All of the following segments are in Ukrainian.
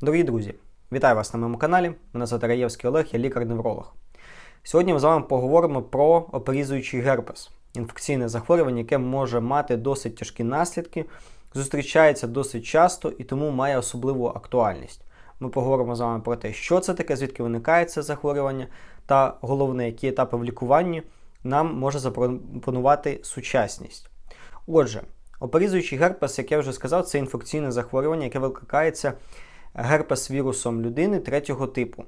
Дорогі друзі, вітаю вас на моєму каналі. Мене звати Раєвський Олег, я лікар-невролог. Сьогодні ми з вами поговоримо про оперізуючий герпес, інфекційне захворювання, яке може мати досить тяжкі наслідки, зустрічається досить часто і тому має особливу актуальність. Ми поговоримо з вами про те, що це таке, звідки виникає це захворювання, та головне, які етапи в лікуванні нам може запропонувати сучасність. Отже, оперізуючий герпес, як я вже сказав, це інфекційне захворювання, яке викликається герпес-вірусом людини третього типу.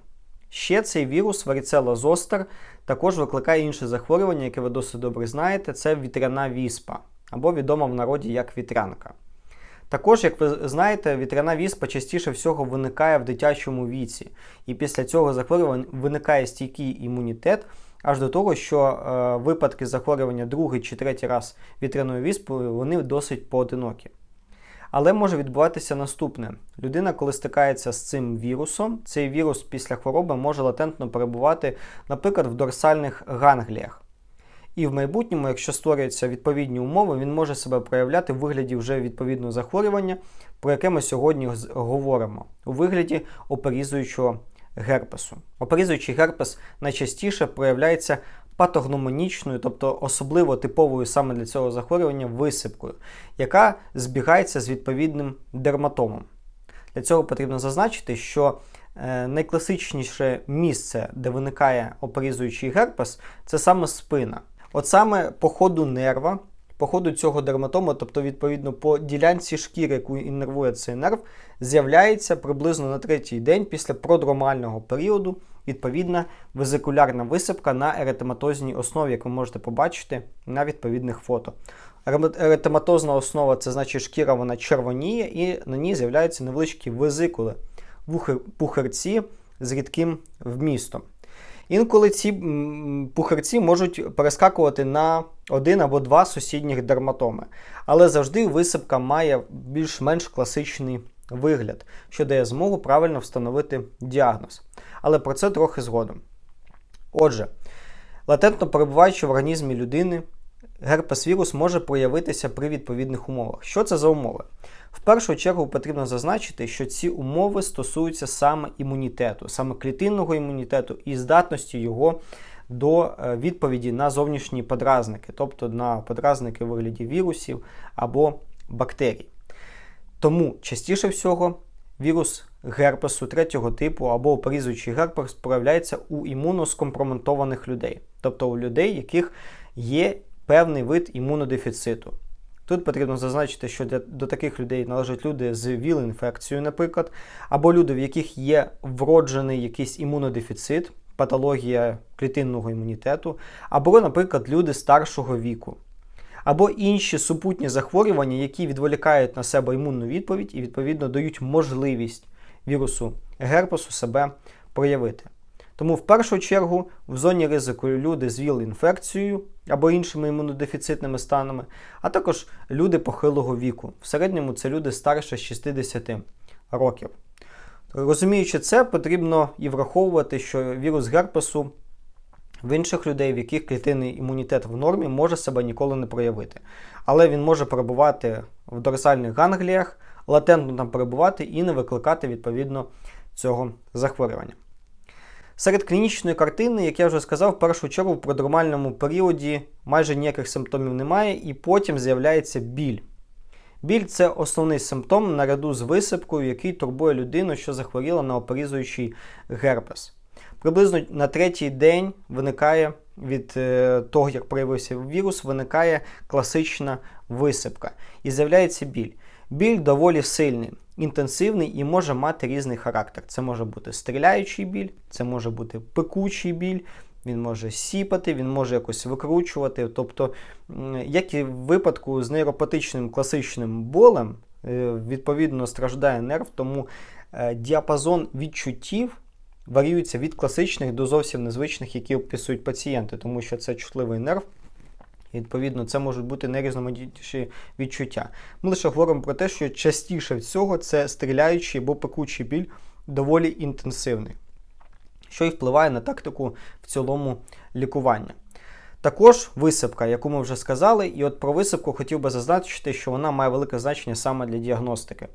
Ще цей вірус варіцела зостер також викликає інше захворювання, яке ви досить добре знаєте, це вітряна віспа, або відома в народі як вітрянка. Також, як ви знаєте, вітряна віспа частіше всього виникає в дитячому віці, і після цього захворювання виникає стійкий імунітет, аж до того, що е, випадки захворювання другий чи третій раз вітряною віспою вони досить поодинокі. Але може відбуватися наступне: людина, коли стикається з цим вірусом, цей вірус після хвороби може латентно перебувати, наприклад, в дорсальних гангліях. І в майбутньому, якщо створюються відповідні умови, він може себе проявляти в вигляді вже відповідного захворювання, про яке ми сьогодні говоримо, у вигляді оперізуючого герпесу. Оперізуючий герпес найчастіше проявляється патогномонічною, тобто особливо типовою саме для цього захворювання висипкою, яка збігається з відповідним дерматомом. Для цього потрібно зазначити, що е, найкласичніше місце, де виникає опорізуючий герпес, це саме спина. От саме по ходу нерва, по ходу цього дерматому, тобто, відповідно, по ділянці шкіри, яку іннервує цей нерв, з'являється приблизно на третій день після продромального періоду відповідна везикулярна висипка на еретематозній основі, як ви можете побачити на відповідних фото. Еретематозна основа це значить шкіра вона червоніє, і на ній з'являються невеличкі везикули, пухарці з рідким вмістом. Інколи ці пухарці можуть перескакувати на один або два сусідніх дерматоми, але завжди висипка має більш-менш класичний вигляд, що дає змогу правильно встановити діагноз. Але про це трохи згодом. Отже, латентно перебуваючи в організмі людини, герпес-вірус може проявитися при відповідних умовах. Що це за умови? В першу чергу потрібно зазначити, що ці умови стосуються саме імунітету, саме клітинного імунітету і здатності його до е, відповіді на зовнішні подразники, тобто на подразники в вигляді вірусів або бактерій. Тому частіше всього вірус герпесу третього типу або оперізуючий герпес проявляється у імуноскомпроментованих людей, тобто у людей, яких є певний вид імунодефіциту. Тут потрібно зазначити, що для, до таких людей належать люди з ВІЛ-інфекцією, наприклад, або люди, в яких є вроджений якийсь імунодефіцит, патологія клітинного імунітету, або, наприклад, люди старшого віку або інші супутні захворювання, які відволікають на себе імунну відповідь і, відповідно, дають можливість вірусу герпесу себе проявити. Тому в першу чергу в зоні ризику люди з ВІЛ-інфекцією або іншими імунодефіцитними станами, а також люди похилого віку. В середньому це люди старше 60 років. Розуміючи це, потрібно і враховувати, що вірус герпесу в інших людей, в яких клітинний імунітет в нормі, може себе ніколи не проявити. Але він може перебувати в дорсальних гангліях, латентно там перебувати і не викликати відповідно цього захворювання. Серед клінічної картини, як я вже сказав, в першу чергу в продромальному періоді майже ніяких симптомів немає, і потім з'являється біль. Біль це основний симптом наряду з висипкою, який турбує людину, що захворіла на оперізуючий герпес. Приблизно на третій день виникає від е, того, як проявився вірус, виникає класична висипка і з'являється біль. Біль доволі сильний, інтенсивний і може мати різний характер. Це може бути стріляючий біль, це може бути пекучий біль, він може сіпати, він може якось викручувати. Тобто, як і в випадку з нейропатичним класичним болем, е, відповідно страждає нерв, тому е, діапазон відчуттів варіюється від класичних до зовсім незвичних, які описують пацієнти, тому що це чутливий нерв. І, відповідно, це можуть бути найрізноманітніші відчуття. Ми лише говоримо про те, що частіше всього це стріляючий або пекучий біль доволі інтенсивний, що і впливає на тактику в цілому лікування. Також висипка, яку ми вже сказали, і от про висипку хотів би зазначити, що вона має велике значення саме для діагностики.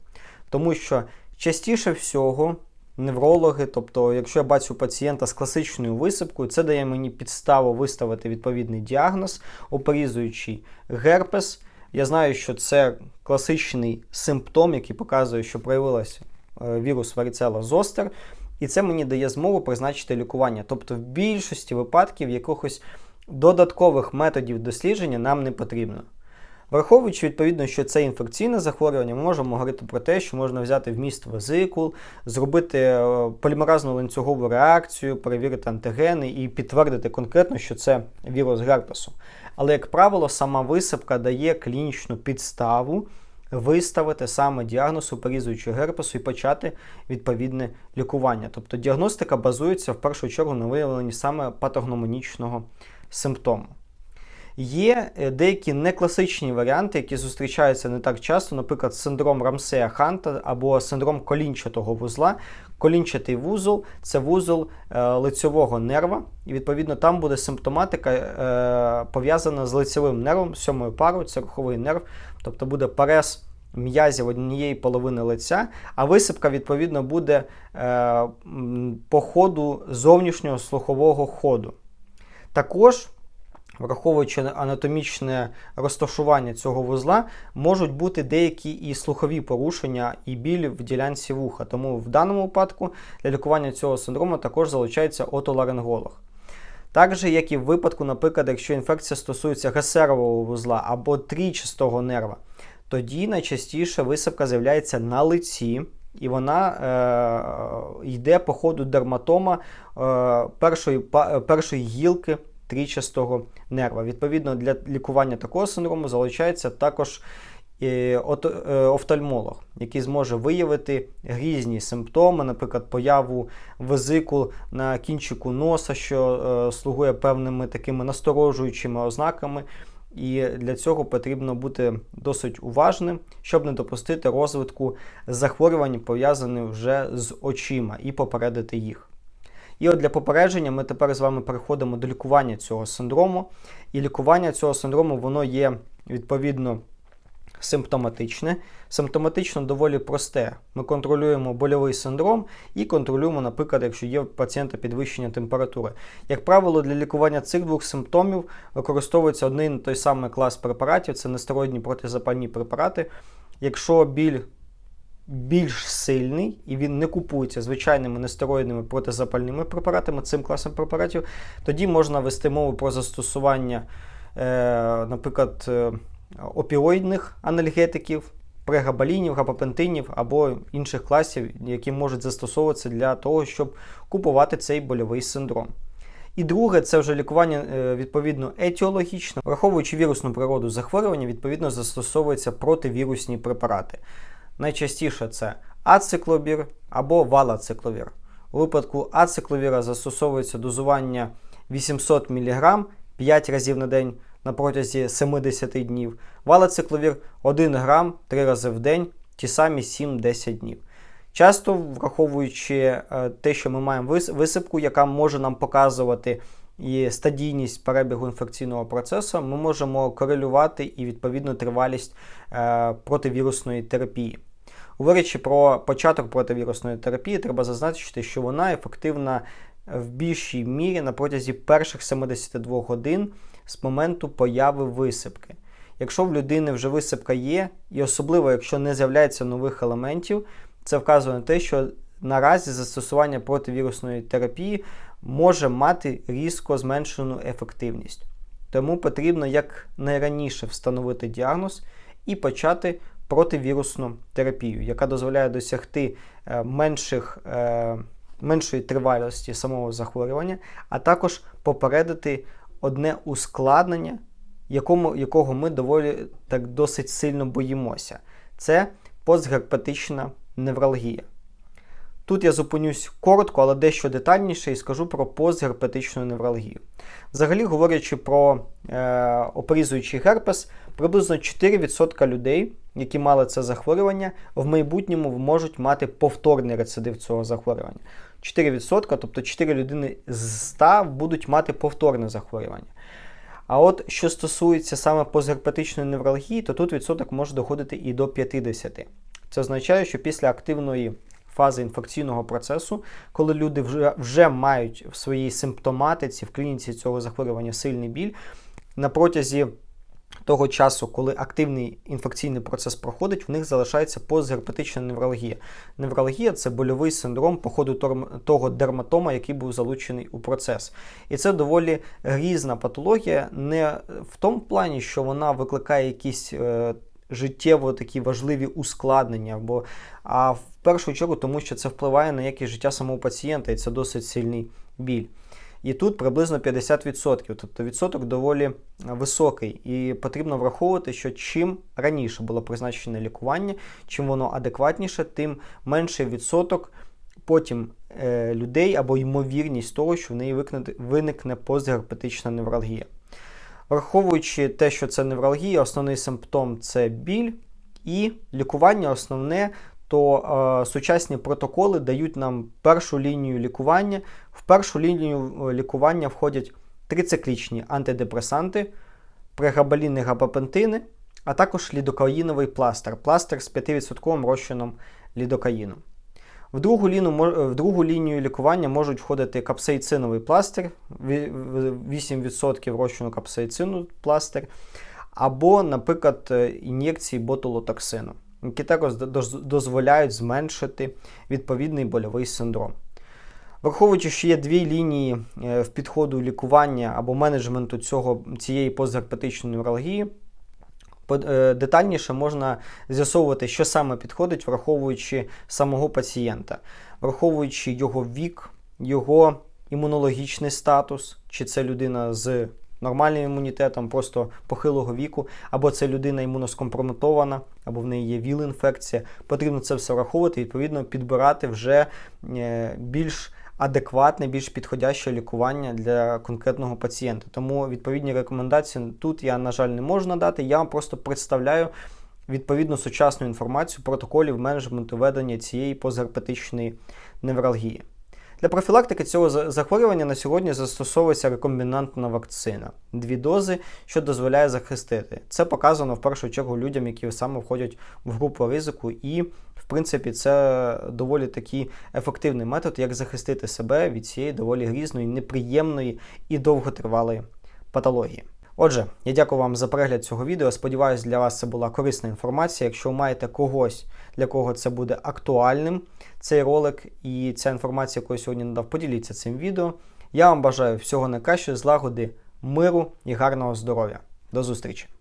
Тому що Частіше всього, неврологи, тобто, якщо я бачу пацієнта з класичною висипкою, це дає мені підставу виставити відповідний діагноз, оперізуючий герпес. Я знаю, що це класичний симптом, який показує, що проявилася е, вірус варіцела зостер, і це мені дає змогу призначити лікування. Тобто, в більшості випадків якихось додаткових методів дослідження нам не потрібно. Враховуючи відповідно, що це інфекційне захворювання, ми можемо говорити про те, що можна взяти вміст везикул, зробити е, полімеразну ланцюгову реакцію, перевірити антигени і підтвердити конкретно, що це вірус герпесу. Але, як правило, сама висипка дає клінічну підставу виставити саме діагноз оперізуючого герпесу і почати відповідне лікування. Тобто діагностика базується в першу чергу на виявленні саме патогномонічного симптому. Є е, деякі некласичні варіанти, які зустрічаються не так часто, наприклад, синдром Рамсея Ханта або синдром колінчатого вузла. Колінчатий вузол це вузол е, лицьового нерва, і відповідно там буде симптоматика е, пов'язана з лицевим нервом, сьомою парою, це руховий нерв, тобто буде перес м'язів однієї половини лиця, а висипка, відповідно, буде е, по ходу зовнішнього слухового ходу. Також Враховуючи анатомічне розташування цього вузла, можуть бути деякі і слухові порушення і біль в ділянці вуха. Тому в даному випадку для лікування цього синдрому також залучається отоларинголог. Так як і в випадку, наприклад, якщо інфекція стосується гасерового вузла або трічастого нерва, тоді найчастіше висипка з'являється на лиці. І вона е, йде по ходу дерматома е, першої, першої гілки трічастого нерва. Відповідно, для лікування такого синдрому залучається також е, е, офтальмолог, який зможе виявити різні симптоми, наприклад, появу везикул на кінчику носа, що е, слугує певними такими насторожуючими ознаками. І для цього потрібно бути досить уважним, щоб не допустити розвитку захворювань, пов'язаних вже з очима, і попередити їх. І от для попередження ми тепер з вами переходимо до лікування цього синдрому. І лікування цього синдрому воно є відповідно симптоматичне. Симптоматично доволі просте. Ми контролюємо больовий синдром і контролюємо, наприклад, якщо є у пацієнта підвищення температури. Як правило, для лікування цих двох симптомів використовується один той самий клас препаратів це нестероїдні протизапальні препарати. Якщо біль більш сильний і він не купується звичайними нестероїдними протизапальними препаратами, цим класом препаратів, тоді можна вести мову про застосування, е, наприклад, е, опіоїдних анальгетиків, прегабалінів, гапапентинів або інших класів, які можуть застосовуватися для того, щоб купувати цей больовий синдром. І друге, це вже лікування е, відповідно етіологічне, враховуючи вірусну природу захворювання, відповідно застосовуються противірусні препарати. Найчастіше це ациклобір або валацикловір. У випадку ацикловіра застосовується дозування 800 мг 5 разів на день на протязі 70 днів. Валацикловір 1 грам 3 рази в день, ті самі 7-10 днів. Часто враховуючи е, те, що ми маємо висипку, яка може нам показувати і стадійність перебігу інфекційного процесу, ми можемо корелювати і відповідно тривалість е, противірусної терапії. Говорячи про початок противірусної терапії, треба зазначити, що вона ефективна в більшій мірі на протязі перших 72 годин з моменту появи висипки. Якщо в людини вже висипка є, і особливо, якщо не з'являється нових елементів, це вказує на те, що наразі застосування противірусної терапії може мати різко зменшену ефективність. Тому потрібно якнайраніше встановити діагноз і почати противірусну терапію, яка дозволяє досягти е, менших, е, меншої тривалості самого захворювання, а також попередити одне ускладнення, якому, якого ми доволі так досить сильно боїмося. Це постгерпетична невралгія. Тут я зупинюсь коротко, але дещо детальніше і скажу про постгерпетичну невралгію. Взагалі, говорячи про е, опорізуючий герпес, приблизно 4% людей, які мали це захворювання, в майбутньому можуть мати повторний рецидив цього захворювання. 4%, тобто 4 людини з 100 будуть мати повторне захворювання. А от що стосується саме постгерпетичної невралгії, то тут відсоток може доходити і до 50%. Це означає, що після активної фази інфекційного процесу, коли люди вже, вже мають в своїй симптоматиці, в клініці цього захворювання сильний біль, на протязі того часу, коли активний інфекційний процес проходить, в них залишається постгерпетична невралгія. Невралгія це больовий синдром по ходу того дерматома, який був залучений у процес. І це доволі грізна патологія, не в тому плані, що вона викликає якісь. Е, Життєво такі важливі ускладнення, бо а в першу чергу, тому що це впливає на якість життя самого пацієнта, і це досить сильний біль. І тут приблизно 50%, тобто відсоток доволі високий. І потрібно враховувати, що чим раніше було призначене лікування, чим воно адекватніше, тим менший відсоток потім е, людей або ймовірність того, що в неї виникне, виникне постгерпетична невралгія. Враховуючи те, що це невралгія, основний симптом це біль, і лікування основне то е, сучасні протоколи дають нам першу лінію лікування. В першу лінію лікування входять трициклічні антидепресанти, прегабаліни габапентини, а також лідокаїновий пластир, пластир з 5% розчином лідокаїну. В другу, ліну, в другу лінію лікування можуть входити капсаїциновий пластир, 8% розчину капсаїцину пластир, або, наприклад, ін'єкції ботулотоксину які також дозволяють зменшити відповідний больовий синдром. Враховуючи, що є дві лінії е, в підходу лікування або менеджменту цього, цієї постгерпетичної невралгії, е, детальніше можна з'ясовувати, що саме підходить, враховуючи самого пацієнта, враховуючи його вік, його імунологічний статус, чи це людина з нормальним імунітетом, просто похилого віку, або це людина імуноскомпрометована, або в неї є ВІЛ-інфекція. Потрібно це все враховувати відповідно підбирати вже е, більш адекватне, більш підходяще лікування для конкретного пацієнта. Тому відповідні рекомендації тут я, на жаль, не можу надати. Я вам просто представляю. Відповідно сучасну інформацію протоколів менеджменту ведення цієї позгерпетичної невралгії. Для профілактики цього захворювання на сьогодні застосовується рекомбінантна вакцина. Дві дози, що дозволяє захистити. Це показано в першу чергу людям, які саме входять в групу ризику, і, в принципі, це доволі такий ефективний метод, як захистити себе від цієї доволі грізної, неприємної і довготривалої патології. Отже, я дякую вам за перегляд цього відео. Сподіваюсь, для вас це була корисна інформація. Якщо ви маєте когось, для кого це буде актуальним, цей ролик і ця інформація, яку я сьогодні надав, поділіться цим відео. Я вам бажаю всього найкращого, злагоди, миру і гарного здоров'я. До зустрічі!